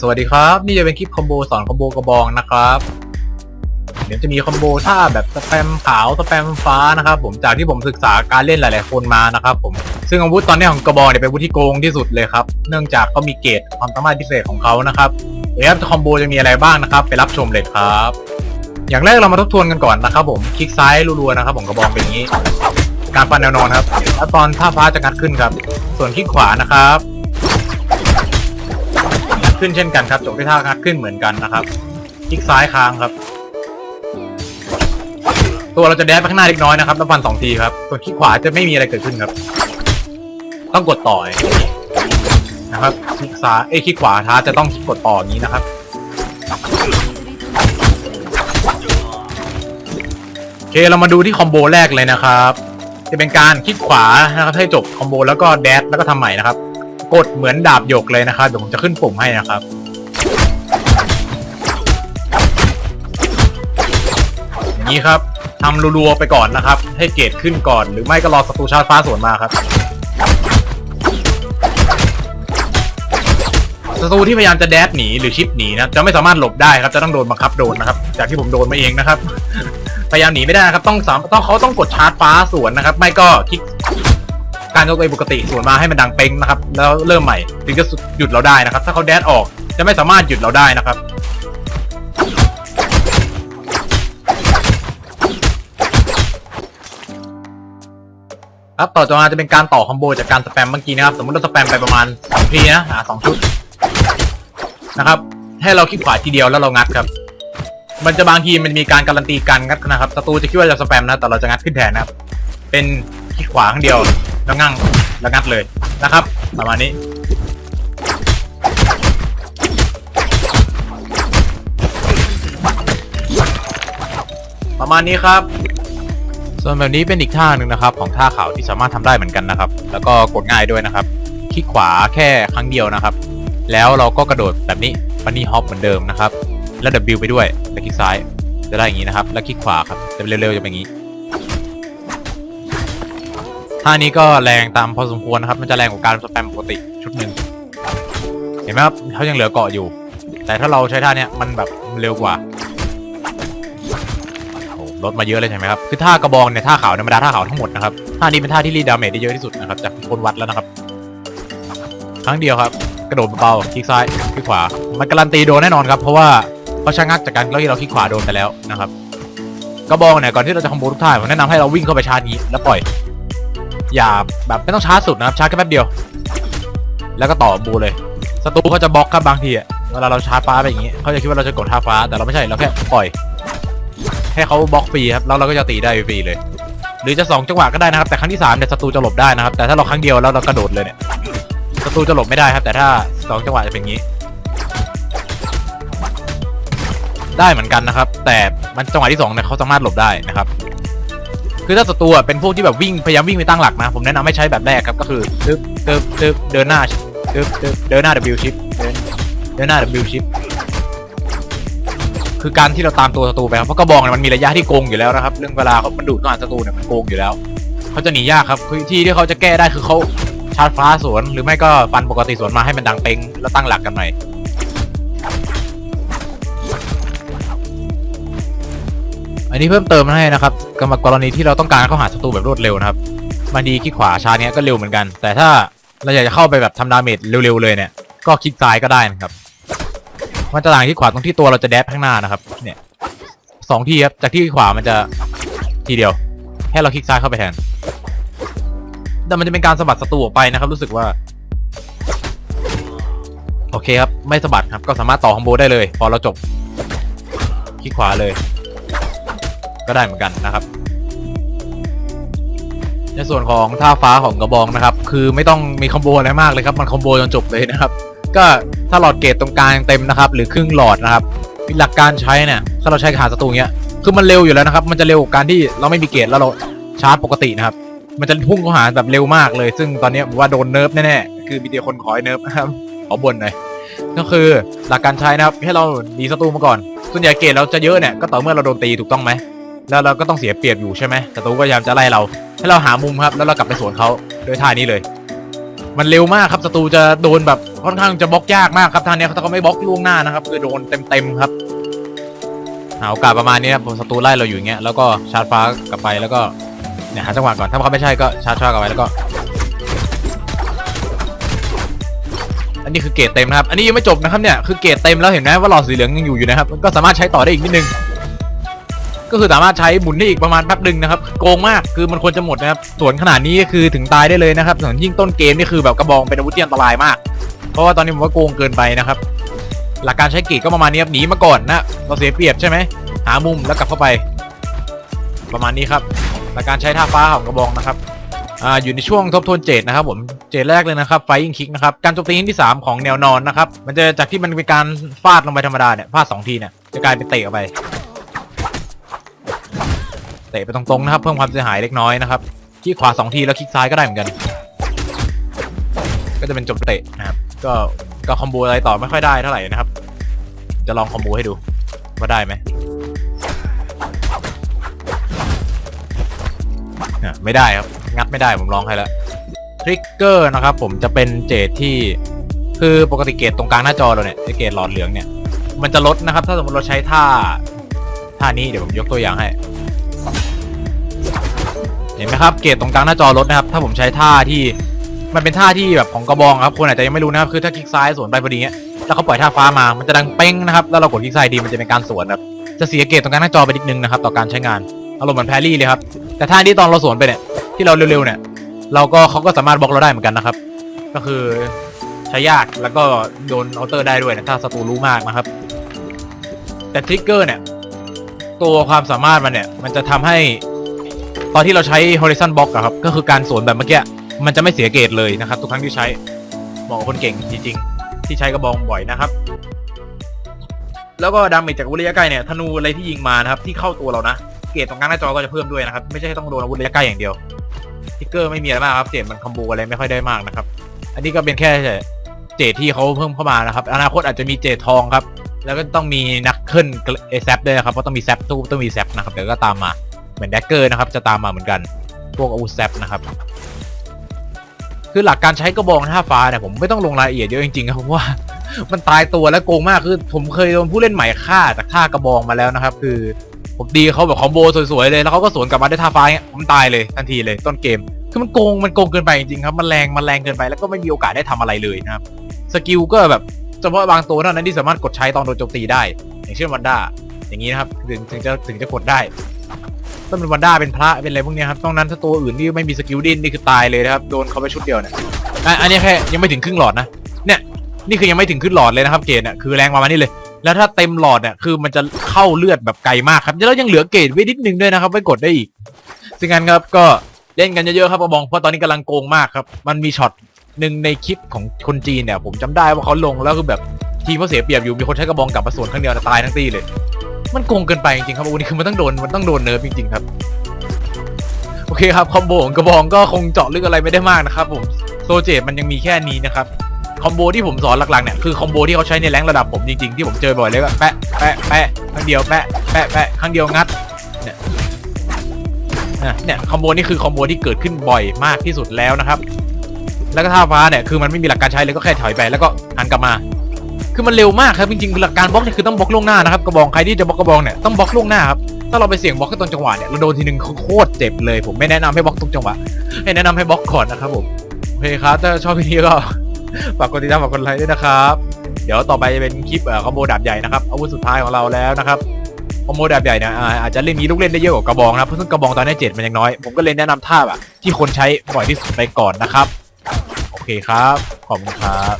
สวัสดีครับ นี่จะเป็นคลิปคอมโบสอนคอมโบกระบองนะครับ เดี๋ยวจะมีคอมโบท่าแบบสแปมขาวสแปมฟ้านะครับผมจากที่ผมศึกษาการเล่นหลาย ๆ คนมานะครับผมซึ่งอาวุธตอนนี้ของกระบองเนี่ยเป็นอาวุธที่โกงที่สุดเลยครับ เนื่องจากเขามีเกรดความสามารถพิเศษของเขานะครับเดี๋ยวคอมโบจะมีอะไรบ้างนะครับ ไปรับชมเลยครับ อย่างแรกเรามาทบทวนกันก่อนนะครับ ผมคลิกซ้ายรัวๆนะครับผมกระบองเป็นอย่างนี้ การฟันแนวนอนครับแล้วตอนท่าฟ้าจะงัดขึ้นครับ ส่วนคลิกขวานะครับ ขึ้นเช่นกันครับจบด้วยท่างัดขึ้นเหมือนกันนะครับคลิกซ้ายค้างครับ ตัวเราจะแดชไปข้างหน้าเล็กน้อยนะครับแล้วฟันสองทีครับส่วนคลิกขวาจะไม่มีอะไรเกิดขึ้นครับ ต้องกดต่อยนะครับคลิกซ้ายเอ้ยคลิกขวาท้าจะต้องกดต่ออย่างนี้นะครับโอเคเรามาดูที่คอมโบแรกเลยนะครับ จะเป็นการคลิกขวานะครับให้จบคอมโบแล้วก็แดชแล้วก็ทำใหม่นะครับ กดเหมือนดาบหยกเลยนะครับเดี๋ยวผมจะขึ้นปุ่มให้นะครับอย่างนี้ครับทำรัวๆไปก่อนนะครับ ให้เกรดขึ้นก่อน หรือไม่ก็รอศัตรูชาร์จฟ้าสวนมาครับศัตรูที่พยายามจะแดดหนีหรือชิปหนีนะจะไม่สามารถหลบได้ครับจะต้องโดนบังคับโดนนะครับ จากที่ผมโดนมาเองนะครับ พยายามหนีไม่ได้นะครับ ต้องสามต้องเขาต้องกดชาร์จฟ้าสวนนะครับ ไม่ก็คลิก การยกตัวปกติสวนมาให้มันดังเป้งนะครับ แล้วเริ่มใหม่ถึงจะหยุดเราได้นะครับ ถ้าเขาแดดออกจะไม่สามารถหยุดเราได้นะครับครับต่อจากมาจะเป็นการต่อคอมโบจากการสแปมเมื่อกี้นะครับ สมมติเราสแปมไปประมาณสองทีนะอ่าสองชุดนะครับ ให้เราคลิกขวาทีเดียวแล้วเรางัดครับ มันจะบางทีมันมีการการันตีการงัดนะครับศัตรูจะคิดว่าจะสแปมนะแต่เราจะงัดขึ้นแทนนะครับ เป็นคลิกขวาข้งเดียว แล้วงั่งแล้วงัดเลยนะครับ ประมาณนี้ ประมาณนี้ครับ ส่วนแบบนี้เป็นอีกท่าหนึ่งนะครับ ของท่าขาวที่สามารถทำได้เหมือนกันนะครับ แล้วก็กดง่ายด้วยนะครับ คลิกขวาแค่ครั้งเดียวนะครับ แล้วเราก็กระโดดแบบนี้ฟันนี่ฮอปเหมือนเดิมนะครับ แล้ว W ไปด้วยแล้วคลิกซ้ายจะได้อย่างนี้นะครับ แล้วคลิกขวาครับจะเร็วๆจะเป็นอย่างนี้ ท่านี้ก็แรงตามพอสมควรนะครับ มันจะแรงกว่าการสแปมปกติชุดหนึ่งเห็นไหมครับเขายังเหลือเกาะอยู่ แต่ถ้าเราใช้ท่าเนี้ยมันแบบเร็วกว่าลดมาเยอะเลยใช่ไหมครับ คือท่ากระบองเนี่ยท่าขาวเนี่ยมันดาท่าขาวทั้งหมดนะครับ ท่านี้เป็นท่าที่รีดดาเมจได้เยอะที่สุดนะครับ จากคนวัดแล้วนะครับ ครั้งเดียวครับ กระโดดเบาๆคลิกซ้ายคลิกขวา มันการันตีโดนแน่นอนครับ เพราะว่าเขาชะงักจากการที่เราคลิกขวาโดนไปแล้วนะครับ กระบองเนี่ยก่อนที่เราจะคอมโบทุกท่าผมแนะนำให้เราวิ่งเข้าไปชาร์จนี้แล้วปล่อย อย่าแบบไม่ต้องชาร์จสุดนะครับชาร์จแค่แป๊บเดียว แล้วก็ต่อบูเลยศัตรูเขาจะบล็อกครับบางทีอะเวลาเราชาร์จฟ้าไปอย่างงี้เขาจะคิดว่าเราจะกดท่าฟ้า แต่เราไม่ใช่เราแค่ปล่อย ให้เขาบล็อกฟรีครับแล้วเราก็จะตีได้ฟรีเลย หรือจะสองจังหวะก็ได้นะครับ แต่ครั้งที่สามเนี่ยศัตรูจะหลบได้นะครับ แต่ถ้าเราครั้งเดียวแล้วเรากระโดดเลยเนี่ยศัตรูจะหลบไม่ได้ครับ แต่ถ้าสองจังหวะจะเป็นอย่างนี้ ได้เหมือนกันนะครับ แต่มันจังหวะที่สองเนี่ยเขาสามารถหลบได้นะครับ คือถ้าศัตรูอะเป็นพวกที่แบบวิ่งพยายามวิ่งไปตั้งหลักนะ ผมแนะนำให้ใช้แบบแรกครับก็คือตึ๊บตึ๊บตึ๊บเดินหน้าตึ๊บตึ๊บเดินหน้า W shift เดินเดินหน้า W shift คือการที่เราตามตัวศัตรูไปครับเพราะกระบองเนี่ยมันมีระยะที่โกงอยู่แล้วนะครับ เรื่องเวลาเขามันดูดเข้าหาศัตรูเนี่ยมันโกงอยู่แล้วเขาจะหนียากครับคือที่ที่เขาจะแก้ได้คือเขาชาร์จฟ้าสวนหรือไม่ก็ฟันปกติสวนมาให้มันดังเต็งแล้วตั้งหลักกันหน่อย นนี้เพิ่มเติมให้นะครับกรกรณีที่เราต้องการเข้าหาศัตรูแบบรวดเร็วนะครับบางทีคลิกขวาชาร์จเนี้ยก็เร็วเหมือนกัน แต่ถ้าเราอยากจะเข้าไปแบบทำดาเมจเร็วๆเลยเนี่ย ก็คลิกซ้ายก็ได้นะครับ มันจะต่างที่ขวาตรงที่ตัวเราจะแดดข้างหน้านะครับ เนี่ยสองทีครับ จากที่ขวามันจะทีเดียวให้เราคลิกซ้ายเข้าไปแทน แต่มันจะเป็นการสะบัดศัตรูออกไปนะครับ รู้สึกว่า โอเคครับ ไม่สะบัดครับ ก็สามารถต่อคอมโบได้เลย พอเราจบ คลิกขวาเลย ก็ได้เหมือนกันนะครับ ในส่วนของท่าฟ้าของกระบองนะครับ คือไม่ต้องมีคอมโบอะไรมากเลยครับ มันคอมโบจนจบเลยนะครับ ก็ถ้าหลอดเกตตรงกลางเต็มนะครับ หรือครึ่งหลอดนะครับหลักการใช้เนี่ยถ้าเราใช้ขาศัตรูเงี้ยคือมันเร็วอยู่แล้วนะครับ มันจะเร็วกว่าการที่เราไม่มีเกตแล้วเราชาร์จปกตินะครับ มันจะพุ่งเข้าหาแบบเร็วมากเลย ซึ่งตอนนี้ว่าโดนเนิร์ฟแน่ๆคือมีแต่คนขอให้เนิร์ฟนะครับขอบนหน่อยก็คือหลักการใช้นะครับให้เราหนีศัตรูมาก่อน ส่วนใหญ่เกตเราจะเยอะเนี่ยก็ต่อเมื่อเราโดนตีถูกต้องไหม แล้วเราก็ต้องเสียเปรียบอยู่ใช่ไหมศัตรูก็พยายามจะไล่เรา ให้เราหามุมครับ แล้วเรากลับไปสวนเขาด้วยท่านี้เลย มันเร็วมากครับศัตรูจะโดนแบบค่อนข้างจะบล็อกยากมากครับทางนี้เขาก็ไม่บล็อกล่วงหน้านะครับคือโดนเต็มๆครับหาโอกาสประมาณนี้ครับศัตรูไล่เราอยู่อย่างเงี้ยแล้วก็ชาร์จฟ้ากลับไปแล้วก็เนี่ยหาจังหวะก่อนถ้าเขาไม่ใช่ก็ชาร์จฟ้ากลับไปแล้วก็ อันนี้คือเกรดเต็มนะครับ อันนี้ยังไม่จบนะครับเนี่ยคือเกรดเต็มแล้วเห็นไหมว่าหลอดสีเหลืองยังอยู่อยู่นะครับมันก็สามารถใช้ต่อได้อีกนิดนึง ก็คือสามารถใช้หมุนได้อีกประมาณแป๊บหนึ่งนะครับโกงมากคือมันควรจะหมดนะครับส่วนขนาดนี้ก็คือถึงตายได้เลยนะครับส่วนยิ่งต้นเกมนี่คือแบบกระบองเป็นอาวุธที่อันตรายมาก เพราะว่าตอนนี้ผมว่าโกงเกินไปนะครับหลักการใช้กรดก็ประมาณนี้ครับหนีมาก่อนนะเราเสียเปรียบใช่ไหมหามุมแล้วกลับเข้าไป ประมาณนี้ครับหลักการใช้ท่าฟ้าของกระบองนะครับอ่าอยู่ในช่วงทบทวนเจดนะครับผมเจดแรกเลยนะครับไฟยิงคิกนะครับการโจมตีที่ 3 ของแนวนอนนะครับมันจะจากที่มันเป็นการฟาดลงไปธรรมดาเนี่ยฟาดสองทีเนี่ยจะกลายเป็นเตะออกไป เตะไปตรงๆนะครับ เพิ่มความเสียหายเล็กน้อยนะครับคลิกขวาสองทีแล้วคลิกซ้ายก็ได้เหมือนกัน ก็จะเป็นจบเตะนะครับ ก็ก็คอมโบอะไรต่อไม่ค่อยได้เท่าไหร่นะครับ จะลองคอมโบให้ดูว่าได้ไหมไม่ได้ครับ งัดไม่ได้ผมลองให้แล้วทริกเกอร์นะครับ ผมจะเป็นเจดที่คือปกติเกตตรงกลางหน้าจอเราเนี่ยเกตหลอดเหลืองเนี่ย มันจะลดนะครับ ถ้าสมมติเราใช้ท่าท่านี้เดี๋ยวผมยกตัวอย่างให้ เห็นไหมครับเกตตรงกลางหน้าจอลดนะครับ ถ้าผมใช้ท่าที่มันเป็นท่าที่แบบของกระบองครับคนอาจจะยังไม่รู้นะครับคือถ้าคลิกซ้ายสวนไปพอดีเงี้ยแล้วเขาปล่อยท่าฟ้ามามันจะดังเป้งนะครับแล้วเรากดคลิกซ้ายดีมันจะเป็นการสวนครับจะเสียเกตตรงกลางหน้าจอไปนิดนึงนะครับต่อการใช้งานอารมณ์เหมือนแพรี่เลยครับแต่ท่านี้ตอนเราสวนไปเนี่ยที่เราเร็วๆเนี่ย เราก็เขาก็สามารถบล็อกเราได้เหมือนกันนะครับ ก็คือใช้ยากแล้วก็โดนเคาน์เตอร์ได้ด้วยนะถ้าศัตรูรู้มากนะครับ แต่ทริกเกอร์เนี่ยตัวความสามารถมันเนี่ยมันจะทำให้ ตอนที่เราใช้ horizon block อะครับ ก็คือการสวนแบบเมื่อกี้ มันจะไม่เสียเกรดเลยนะครับ ทุกครั้งที่ใช้เหมาะกับคนเก่งจริงๆ ที่ใช้กระบองบ่อยนะครับ แล้วก็ดาเมจจากอาวุธระยะใกล้เนี่ยธนูอะไรที่ยิงมานะครับ ที่เข้าตัวเรานะ เกรดตรงกลางหน้าจอก็จะเพิ่มด้วยนะครับ ไม่ใช่ต้องโดนอาวุธระยะใกล้อย่างเดียวทิกเกอร์ไม่มีอะไรมากครับเจดมันคอมโบอะไรไม่ค่อยได้มากนะครับ อันนี้ก็เป็นแค่เจดที่เขาเพิ่มเข้ามานะครับ อนาคตอาจจะมีเจดทองครับ แล้วก็ต้องมีนักเคิลเอแซปด้วยครับ เพราะต้องมีแซปตู้ต้องมีแซปนะครับ เดี๋ยวก็ตามมา เหมือนแดกเกอร์นะครับจะตามมาเหมือนกัน พวกอาวุธแซปนะครับ คือหลักการใช้กระบองท่าฟ้าเนี่ยผมไม่ต้องลงรายละเอียดเยอะจริงๆครับเพราะว่ามันตายตัวและโกงมากคือผมเคยโดนผู้เล่นใหม่ฆ่าจากท่ากระบองมาแล้วนะครับ คือผมดีเขาแบบคอมโบสวยๆเลยแล้วเขาก็สวนกลับมาด้วยท่าฟ้าเนี่ยผมตายเลยทันทีเลยต้นเกมคือมันโกงมันโกงเกินไปจริงๆครับมันแรงมันแรงเกินไปแล้วก็ไม่มีโอกาสได้ทำอะไรเลยนะครับสกิลก็แบบเฉพาะบางตัวเท่านั้นที่สามารถกดใช้ตอนโดนโจมตีได้ อย่างเช่นวันด้าอย่างนี้นะครับถึงถึงจะถึงจะกดได้ ต้องเป็นวันด้าเป็นพระเป็นอะไรพวกนี้ครับต้องนั้นถ้าตัวอื่นที่ไม่มีสกิลดิ้นนี่คือตายเลยนะครับโดนเขาไปชุดเดียวเนี่ยอะอันนี้แค่ยังไม่ถึงครึ่งหลอดนะเนี่ยนี่คือยังไม่ถึงครึ่งหลอดเลยนะครับเกณฑ์เนี่ยคือแรงประมาณนี้เลย แล้วถ้าเต็มหลอดเนี่ยคือมันจะเข้าเลือดแบบไกลมากครับแล้วยังเหลือเกรดไว้นิดนึงด้วยนะครับไว้กดได้อีกซึ่งงั้นครับก็เล่นกันเยอะๆครับกระบองเพราะตอนนี้กำลังโกงมากครับมันมีช็อตหนึ่งในคลิปของคนจีนเนี่ยผมจำได้ว่าเขาลงแล้วคือแบบทีมเขาเสียเปรียบอยู่มีคนใช้กระบองกลับมาสวนครั้งเดียวตายทั้งตีเลย มันโกงเกินไปจริงๆครับวันนี้คือมันต้องโดนมันต้องโดนเนิร์ฟจริงๆครับ โอเคครับคอมโบของกระบองก็คงเจาะลึกอะไรไม่ได้มากนะครับผมโซเจตมันยังมีแค่นี้นะครับคอมโบที่ผมสอนหลักๆเนี่ยคือคอมโบที่เขาใช้ในแรงระดับผมจริงๆที่ผมเจอบ่อยเลยก็แปะแปะแปะครั้งเดียวแปะแปะแปะครั้งเดียวงัดเนี่ยเนี่ยคอมโบนี่คือคอมโบที่เกิดขึ้นบ่อยมากที่สุดแล้วนะครับ แล้วก็ท่าฟ้าเนี่ยคือมันไม่มีหลักการใช้เลยก็แค่ถอยไปแล้วก็หันกลับมา คือมันเร็วมากครับจริงๆคือหลักการบล็อกเนี่ยคือต้องบล็อกล่วงหน้านะครับกระบองใครที่จะบล็อกกระบองเนี่ยต้องบล็อกล่วงหน้าครับถ้าเราไปเสี่ยงบล็อกแค่ตอนจังหวะเนี่ยเราโดนทีนึงโคตรเจ็บเลยผมไม่แนะนำให้บล็อกทุกจังหวะให้แนะนำให้บล็อกก่อนนะครับผมโอเคครับถ้าชอบวิดีโอก็ฝากกดติดตามฝากกดไลค์ด้วยนะครับ เดี๋ยวต่อไปจะเป็นคลิปเอ่อคอมโบดาบใหญ่นะครับอาวุธสุดท้ายของเราแล้วนะครับคอมโบดาบใหญ่เนี่ยอาจจะเล่นมีลูกเล่นได้เยอะกว่ากระบองนะเพราะซึ่งกระบองตอนนี้เจ็ดมันยังน้อยผมก็เลยแนะนำท่าแบบที่คนใช้บ่อยที่สุดไปก่อนนะครับ โอเคครับขอบคุณครับ